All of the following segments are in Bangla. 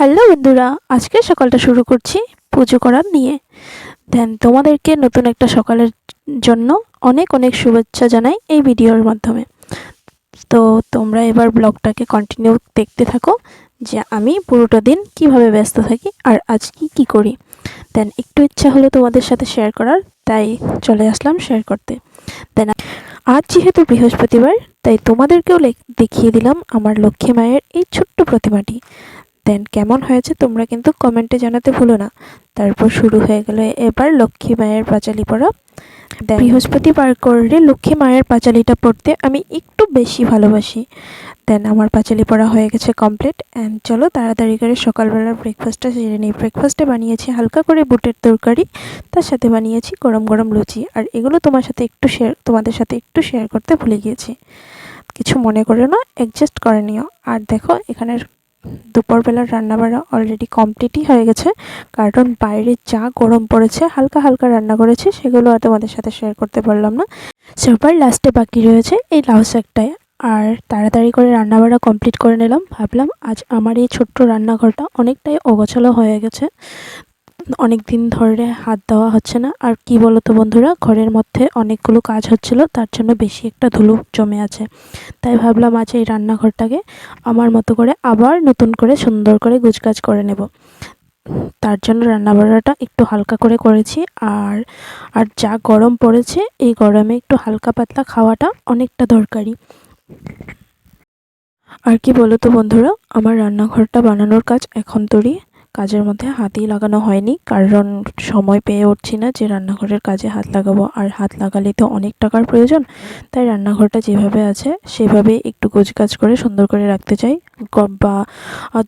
হ্যালো বন্ধুরা আজকে সকালটা শুরু করছি পুজো করার নিয়ে। দেন, তোমাদেরকে নতুন একটা সকালের জন্য অনেক অনেক শুভেচ্ছা জানাই এই ভিডিওর মাধ্যমে। তো তোমরা এবার ব্লগটাকে কন্টিনিউ দেখতে থাকো যে আমি পুরোটা দিন কীভাবে ব্যস্ত থাকি আর আজ কি কি করি। দেন, একটু ইচ্ছা হলো তোমাদের সাথে শেয়ার করার, তাই চলে আসলাম শেয়ার করতে। দেন, আজ যেহেতু বৃহস্পতিবার, তাই তোমাদেরকেও দেখিয়ে দিলাম আমার লক্ষ্মী মায়ের এই ছোট্ট প্রতিমাটি। দেন। কেমন হয়েছে তোমরা কিন্তু কমেন্টে জানাতে ভুলো না। তারপর শুরু হয়ে গেল এবার লক্ষ্মী মায়ের পাঁচালি পড়া। দেন বৃহস্পতিবার করলে লক্ষ্মী মায়ের পাঁচালিটা পড়তে আমি একটু বেশি ভালোবাসি। দেন আমার পাঁচালি পড়া হয়ে গেছে কমপ্লিট অ্যান্ড চলো তাড়াতাড়ি করে সকালবেলার ব্রেকফাস্টটা সেরে নিই। ব্রেকফাস্টে বানিয়েছি হালকা করে বুটের তরকারি, তার সাথে বানিয়েছি গরম গরম লুচি। আর এগুলো তোমার সাথে একটু শেয়ার তোমাদের সাথে একটু শেয়ার করতে ভুলে গিয়েছি। কিছু মনে করে না অ্যাডজাস্ট করে নিও। আর দেখো এখানের দুপুরবেলার রান্নাবাড়া অলরেডি কমপ্লিটই হয়ে গেছে। কারণ বাইরে যা গরম পড়েছে, হালকা হালকা রান্না করেছি, সেগুলো আর তোমাদের সাথে শেয়ার করতে পারলাম না। সবার লাস্টে বাকি রয়েছে এই লাউ শাকটায় আর তাড়াতাড়ি করে রান্নাবাড়া কমপ্লিট করে নিলাম। ভাবলাম আজ আমার এই ছোট্ট রান্নাঘরটা অনেকটাই অগোছালো হয়ে গেছে। অনেক দিন ধরে হাত দেওয়া হচ্ছে না। আর কি বলো তো বন্ধুরা, ঘরের মধ্যে অনেকগুলো কাজ হচ্ছিল, তার জন্য বেশি একটা ধুলো জমে আছে। তাই ভাবলাম আজ এই রান্নাঘরটাকে আমার মতো করে আবার নতুন করে সুন্দর করে গুছগাছ করে নেব। তার জন্য রান্না রান্নাবাড়াটা একটু হালকা করে করেছি। আর আর যা গরম পড়েছে, এই গরমে একটু হালকা পাতলা খাওয়াটা অনেকটা দরকারি। আর কি বলো তো বন্ধুরা, আমার রান্নাঘরটা বানানোর কাজ এখন তোরই কাজের মধ্যে হাতই লাগানো হয়নি। কারণ সময় পেয়ে উঠছি না যে রান্নাঘরের কাজে হাত লাগাবো। আর হাত লাগালে তো অনেক টাকার প্রয়োজন। তাই রান্নাঘরটা যেভাবে আছে, সেভাবে একটু গোছগাছ করে সুন্দর করে রাখতে চাই। বা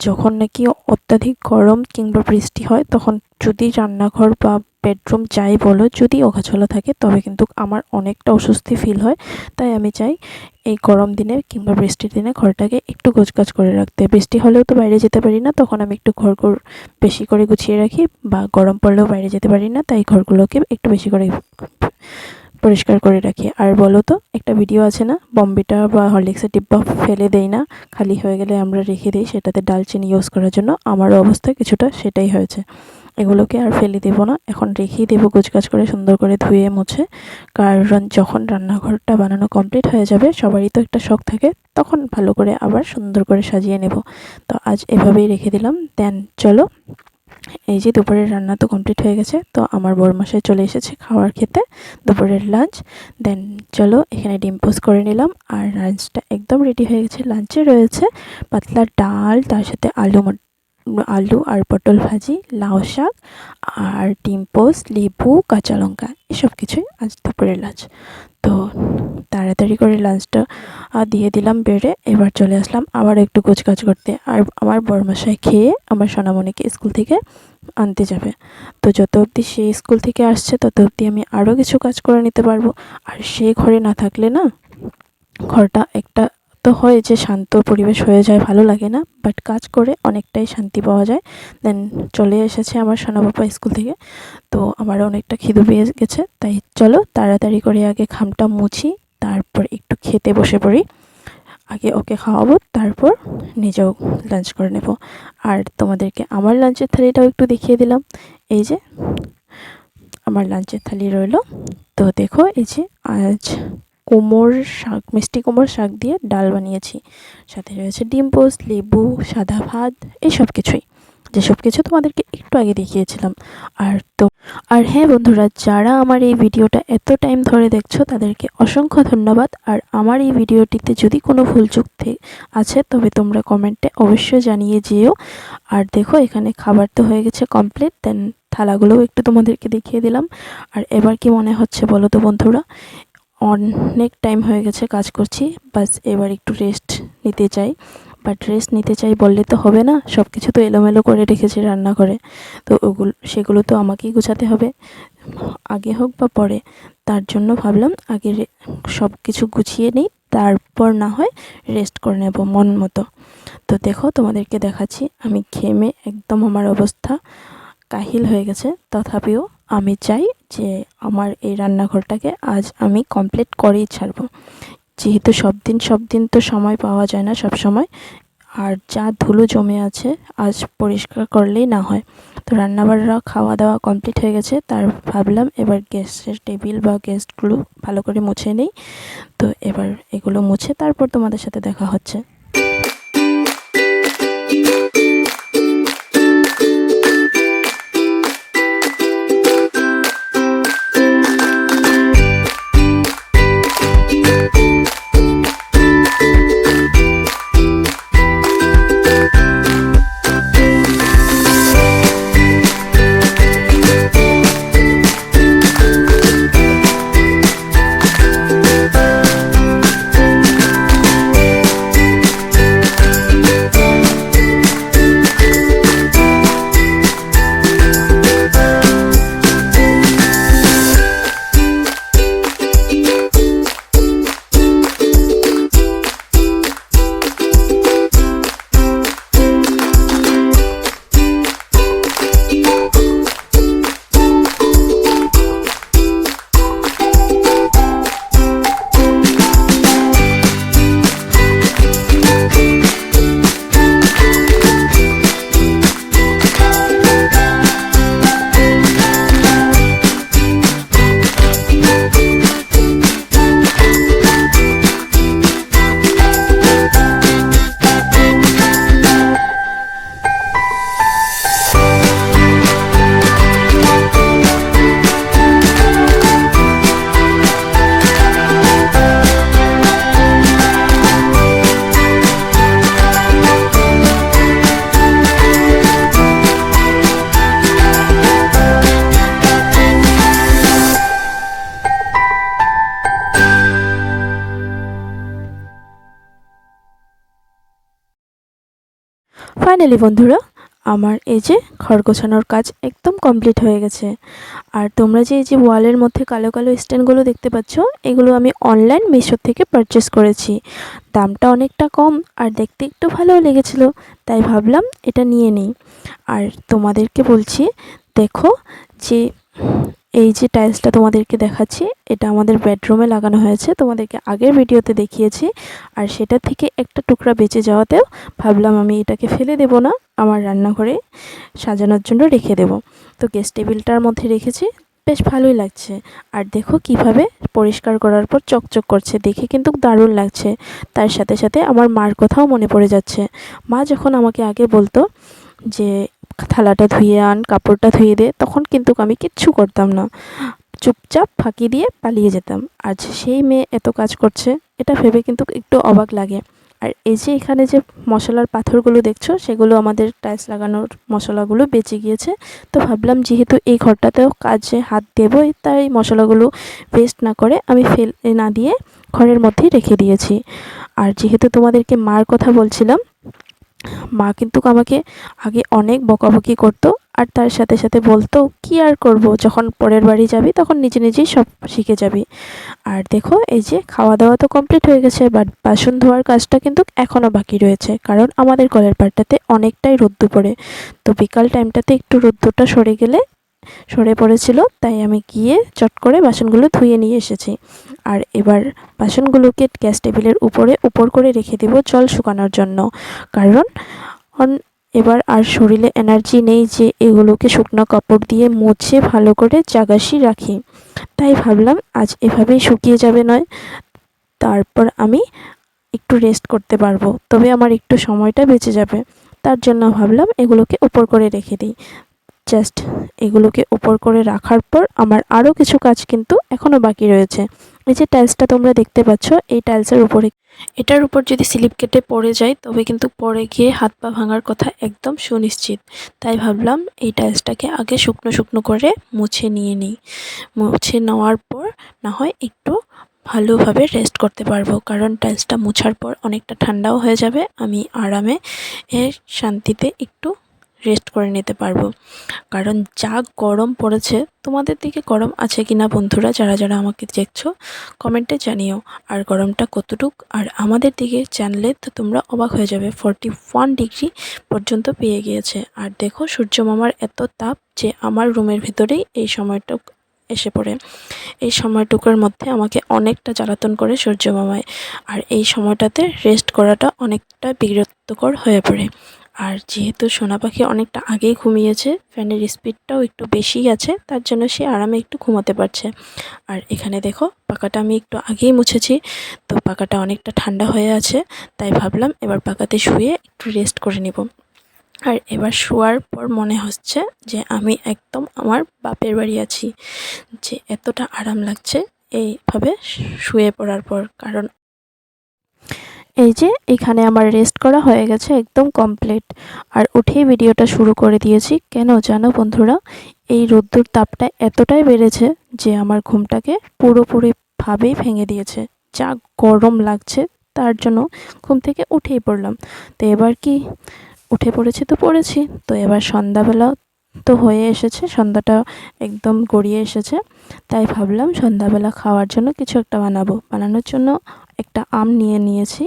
যখন নাকি অত্যাধিক গরম কিংবা বৃষ্টি হয়, তখন যদি রান্নাঘর বা বেডরুম যাই বলো, যদি অগাছলা থাকে, তবে কিন্তু আমার অনেকটা অস্বস্তি ফিল হয়। তাই আমি চাই এই গরম দিনে কিংবা বৃষ্টির দিনে ঘরটাকে একটু গোছগাছ করে রাখতে। বৃষ্টি হলেও তো বাইরে যেতে পারি না, তখন আমি একটু ঘর বেশি করে গুছিয়ে রাখি বা গরম পড়লেও বাইরে যেতে পারি না, তাই ঘরগুলোকে একটু বেশি করে পরিষ্কার করে রাখি। আর বলো তো, একটা ভিডিও আছে না? বম্বিটা বা হরলিক্সের ডিব্বা ফেলে দেই না, খালি হয়ে গেলে আমরা রেখে দিই সেটাতে ডালচিনি ইউজ করার জন্য। আমারও অবস্থা কিছুটা সেটাই হয়েছে। এগুলোকে আর ফেলে দেবো না। এখন রেখেই দেবো গোছগাছ করে সুন্দর করে ধুয়ে মুছে। কারণ যখন রান্নাঘরটা বানানো কমপ্লিট হয়ে যাবে, সবারই তো একটা শখ থাকে, তখন ভালো করে আবার সুন্দর করে সাজিয়ে নেব। তো আজ এভাবেই রেখে দিলাম। দেন চলো, এই যে দুপুরের রান্না তো কমপ্লিট হয়ে গেছে, তো আমার বরমাসায় চলে এসেছে খাওয়ার খেতে দুপুরের লাঞ্চ দেন চলো, এখানে ডিম পোস্ট করে নিলাম। আর লাঞ্চটা একদম রেডি হয়ে গেছে। লাঞ্চে রয়েছে পাতলা ডাল, তার সাথে আলু আলু আর পটল ভাজি, লাউ শাক আর ডিম পোস্ট লেবু, কাঁচা লঙ্কা, এসব কিছুই আজ দুপুরের লাঞ্চ। তো তাড়াতাড়ি করে লাঞ্চটা দিয়ে দিলাম, বেড়ে এবার চলে আসলাম আবার একটু গোছগাছ করতে। আর আমার বরমশাই খেয়ে আমার সোনামণিকে স্কুল থেকে আনতে যাবে। তো যত অবধি সে স্কুল থেকে আসছে, তত অবধি আমি আরও কিছু কাজ করে নিতে পারব। আর সে ঘরে না থাকলে না, ঘরটা একটা তো হয় যে শান্ত পরিবেশ হয়ে যায় ভালো লাগে না বাট কাজ করে অনেকটাই শান্তি পাওয়া যায়। দেন চলে এসেছে আমার সোনা বাবা স্কুল থেকে, তো আমার অনেকটা খিদে পেয়ে গেছে, তাই চলো তাড়াতাড়ি করে আগে খামটা মুছি, তারপর একটু খেতে বসে পড়ি। আগে ওকে খাওয়াবো, তারপর নিজেও লাঞ্চ করে নেব। আর তোমাদেরকে আমার লাঞ্চের থালিটাও একটু দেখিয়ে দিলাম। এই যে, আমার লাঞ্চের থালি রইল। তো দেখো, এই যে আজ কুমোর শাক, মিষ্টি কুমোর শাক দিয়ে ডাল বানিয়েছি। সাথে রয়েছে ডিম পোস্ট লেবু, সাদা ভাত এইসব কিছুই। যেসব কিছু তোমাদেরকে একটু আগে দেখিয়েছিলাম। আর তো, আর হ্যাঁ বন্ধুরা, যারা আমার এই ভিডিওটা এত টাইম ধরে দেখছ, তাদেরকে অসংখ্য ধন্যবাদ। আর আমার এই ভিডিওটিতে যদি কোনো ভুল থে- আছে, তবে তোমরা কমেন্টে অবশ্যই জানিয়ে যেও। আর দেখো, এখানে খাবার তো হয়ে গেছে কমপ্লিট দেন থালাগুলোও একটু তোমাদেরকে দেখিয়ে দিলাম। আর এবার কি মনে হচ্ছে বলো তো বন্ধুরা? অনেক টাইম হয়ে গেছে কাজ করছি, বাস এবার একটু রেস্ট নিতে চাই। বাট রেস্ট নিতে চাই বললে তো হবে না সব কিছু তো এলোমেলো করে রেখেছি রান্নাঘরে। তো ওগুলো, সেগুলো তো আমাকেই গোছাতে হবে। আগে হোক বা পরে, তার জন্য ভাবলাম আগে সব কিছু গুছিয়ে নিই, তারপর না হয় রেস্ট করে নেব মন মতো। তো দেখো তোমাদেরকে দেখাচ্ছি, আমি ঘেমে একদম আমার অবস্থা কাহিল হয়ে গেছে। তথাপিও আমি চাই যে আমার এই রান্নাঘরটাকে আজ আমি কমপ্লিট করেই ছাড়বো। যেহেতু সব দিন সব দিন তো সময় পাওয়া যায় না সব সময় আর যা ধুলো জমে আছে আজ পরিষ্কার করলেই না হয়। তো রান্নাবাড়া খাওয়া দাওয়া কমপ্লিট হয়ে গেছে, তার ভাবলাম এবার গ্যাসের টেবিল বা গ্যাসগুলো ভালো করে মুছে নেই। তো এবার এগুলো মুছে তারপর তোমাদের সাথে দেখা হচ্ছে। ফাইনালি বন্ধুরা, আমার এই যে ঘর গোছানোর কাজ একদম কমপ্লিট হয়ে গেছে। আর তোমরা যে এই যে ওয়ালের মধ্যে কালো কালো স্ট্যান্ডগুলো দেখতে পাচ্ছ, এগুলো আমি অনলাইন মিশো থেকে পারচেস করেছি। দামটা অনেকটা কম আর দেখতে একটু ভালোও লেগেছিলো, তাই ভাবলাম এটা নিয়ে নিই। আর তোমাদেরকে বলছি, দেখো যে এই যে টাইলসটা তোমাদেরকে দেখাচ্ছি, এটা আমাদের বেডরুমে লাগানো হয়েছে। তোমাদেরকে আগের ভিডিওতে দেখিয়েছি, আর সেটা থেকে একটা টুকরা বেঁচে যাওয়াতেও ভাবলাম আমি এটাকে ফেলে দেব না, আমার রান্নাঘরে সাজানোর জন্য রেখে দেব। তো গ্যাস টেবিলটার মধ্যে রেখেছি, বেশ ভালোই লাগছে। আর দেখো কীভাবে পরিষ্কার করার পর চকচক করছে, দেখে কিন্তু দারুণ লাগছে। তার সাথে সাথে আমার মার কথাও মনে পড়ে যাচ্ছে। মা যখন আমাকে আগে বলতো যে থালাটা ধুয়ে আন, কাপড়টা ধুয়ে দে, তখন কিন্তু আমি কিচ্ছু করতাম না। চুপচাপ ফাঁকি দিয়ে পালিয়ে যেতাম। আজ সেই মেয়ে এত কাজ করছে, এটা ভেবে কিন্তু একটু অবাক লাগে। আর এই যে এখানে যে মশলার পাথরগুলো দেখছ, সেগুলো আমাদের টাইলস লাগানোর মশলাগুলো বেঁচে গিয়েছে। তো ভাবলাম যেহেতু এই ঘরটাতেও কাজে হাত দেবই, তাই মশলাগুলো ওয়েস্ট না করে আমি ফেল না দিয়ে ঘরের মধ্যেই রেখে দিয়েছি। আর যেহেতু তোমাদেরকে মার কথা বলছিলাম মা কিন্তু আমাকে আগে অনেক বকাবকি করতো আর তার সাথে সাথে বলতো, কি আর করব? যখন পরের বাড়ি যাবি, তখন নিজে নিজেই সব শিখে যাবি। আর দেখো, এই যে খাওয়া দাওয়া তো কমপ্লিট হয়ে গেছে বাট বাসন ধোয়ার কাজটা কিন্তু এখনও বাকি রয়েছে, কারণ আমাদের কলের পাড়টাতে অনেকটাই রোদ্দু পড়ে। তো বিকাল টাইমটাতে একটু রোদ্দুরটা সরে গেলে সরে পড়েছিল, তাই আমি গিয়ে চট করে বাসনগুলো ধুয়ে নিয়ে এসেছি। আর এবার বাসনগুলোকে গ্যাস টেবিলের উপরে উপর করে রেখে দেব জল শুকানোর জন্য। কারণ এবার আর শরীরে এনার্জি নেই যে এগুলোকে শুকনো কাপড় দিয়ে মুছে ভালো করে জাগাসি রাখি। তাই ভাবলাম, আজ এভাবেই শুকিয়ে যাবে নয়, তারপর আমি একটু রেস্ট করতে পারব। তবে আমার একটু সময়টা বেঁচে যাবে। তার জন্য ভাবলাম এগুলোকে উপর করে রেখে দিই। জাস্ট এগুলোকে উপর করে রাখার পর আমার আরও কিছু কাজ কিন্তু এখনও বাকি রয়েছে। এই যে টাইলসটা তোমরা দেখতে পাচ্ছ, এই টাইলসের উপরে এটার উপর যদি স্লিপ কেটে পড়ে যায়, তবে কিন্তু পরে গিয়ে হাত পা ভাঙার কথা একদম সুনিশ্চিত। তাই ভাবলাম এই টাইলসটাকে আগে শুকনো শুকনো করে মুছে নিয়ে নিই। মুছে নেওয়ার পর না হয় একটু ভালোভাবে রেস্ট করতে পারব, কারণ টাইলসটা মুছার পর অনেকটা ঠান্ডাও হয়ে যাবে, আমি আরামে শান্তিতে একটু রেস্ট করে নিতে পারব। কারণ যা গরম পড়েছে, তোমাদের দিকে গরম আছে কি না বন্ধুরা, যারা যারা আমাকে দেখছ কমেন্টে জানিও। আর গরমটা কতটুক? আর আমাদের দিকে জানলে তো তোমরা অবাক হয়ে যাবে ফর্টি ডিগ্রি পর্যন্ত পেয়ে গিয়েছে। আর দেখো, সূর্য মামার এত তাপ যে আমার রুমের ভিতরেই এই সময়টা এসে পড়ে। এই সময়টুকুর মধ্যে আমাকে অনেকটা জ্বালাতন করে সূর্য মামায় আর এই সময়টাতে রেস্ট করাটা অনেকটা বিরক্তকর হয়ে পড়ে। আর যেহেতু সোনা পাখি অনেকটা আগেই ঘুমিয়েছে, ফ্যানের স্পিডটাও একটু বেশিই আছে, তার জন্য সে আরামে একটু ঘুমাতে পারছে। আর এখানে দেখো পাকাটা আমি একটু আগেই মুছেছি, তো পাকাটা অনেকটা ঠান্ডা হয়ে আছে, তাই ভাবলাম এবার পাকাতে শুয়ে একটু রেস্ট করে নিব। আর এবার শোয়ার পর মনে হচ্ছে যে আমি একদম আমার বাপের বাড়ি আছি, যে এতটা আরাম লাগছে এইভাবে শুয়ে পড়ার পর, কারণ এই যে, এখানে আমার রেস্ট করা হয়ে গেছে একদম কমপ্লিট আর উঠেই ভিডিওটা শুরু করে দিয়েছি। কেন জানো বন্ধুরা? এই রোদ্দুর তাপটা এতটাই বেড়েছে যে আমার ঘুমটাকে পুরোপুরিভাবেই ভেঙে দিয়েছে। যা গরম লাগছে, তার জন্য ঘুম থেকে উঠেই পড়লাম। তো এবার কি? উঠে পড়েছি তো পড়েছি। তো এবার সন্ধ্যাবেলা তো হয়ে এসেছে, সন্ধ্যাটা একদম গড়িয়ে এসেছে। তাই ভাবলাম সন্ধ্যাবেলা খাওয়ার জন্য কিছু একটা বানাবো। বানানোর জন্য একটা আম নিয়ে নিয়েছি।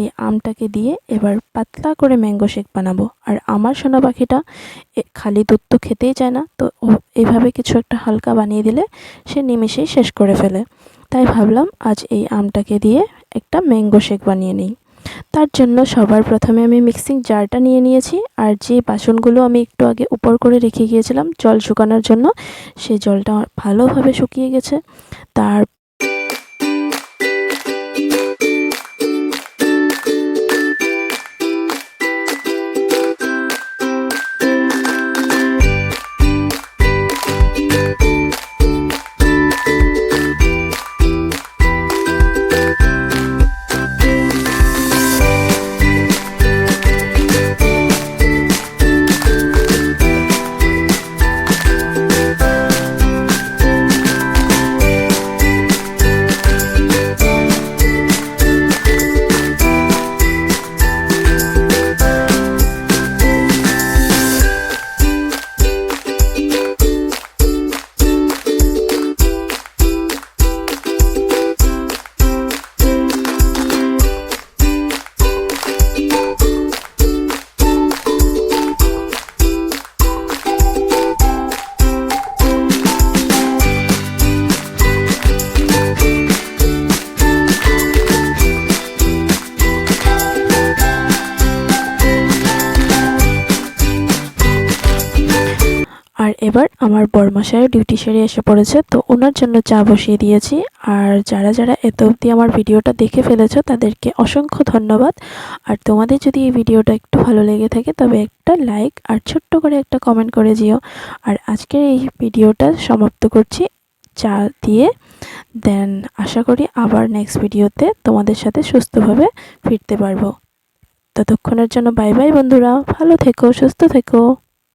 এই আমটাকে দিয়ে এবার পাতলা করে ম্যাঙ্গো শেক বানাবো। আর আমার সোনা পাখিটা খালি দুধ তো খেতেই চায় না, তো এভাবে কিছু একটা হালকা বানিয়ে দিলে সে নিমেষেই শেষ করে ফেলে। তাই ভাবলাম আজ এই আমটাকে দিয়ে একটা ম্যাঙ্গো শেক বানিয়ে নিই। তার জন্য সবার প্রথমে আমি মিক্সিং জারটা নিয়ে নিয়েছি, আর যে বাসনগুলো আমি একটু আগে উপর করে রেখে গিয়েছিলাম জল শুকানোর জন্য সেই জলটা ভালোভাবে শুকিয়ে গেছে। তার আমার বরমশাইয়ের ডিউটি সেরে এসে পড়েছে, তো ওনার জন্য চা বসিয়ে দিয়েছি। আর যারা যারা এত অবধি আমার ভিডিওটা দেখে ফেলেছো, তাদেরকে অসংখ্য ধন্যবাদ। আর তোমাদের যদি এই ভিডিওটা একটু ভালো লেগে থাকে, তবে একটা লাইক আর ছোট্ট করে একটা কমেন্ট করে দিও। আর আজকের এই ভিডিওটা সমাপ্ত করছি। চা দিয়ে দেন আশা করি আবার নেক্সট ভিডিওতে তোমাদের সাথে সুস্থভাবে ফিরতে পারব। ততক্ষণের জন্য বাই বাই বন্ধুরা। ভালো থেকো, সুস্থ থেকো।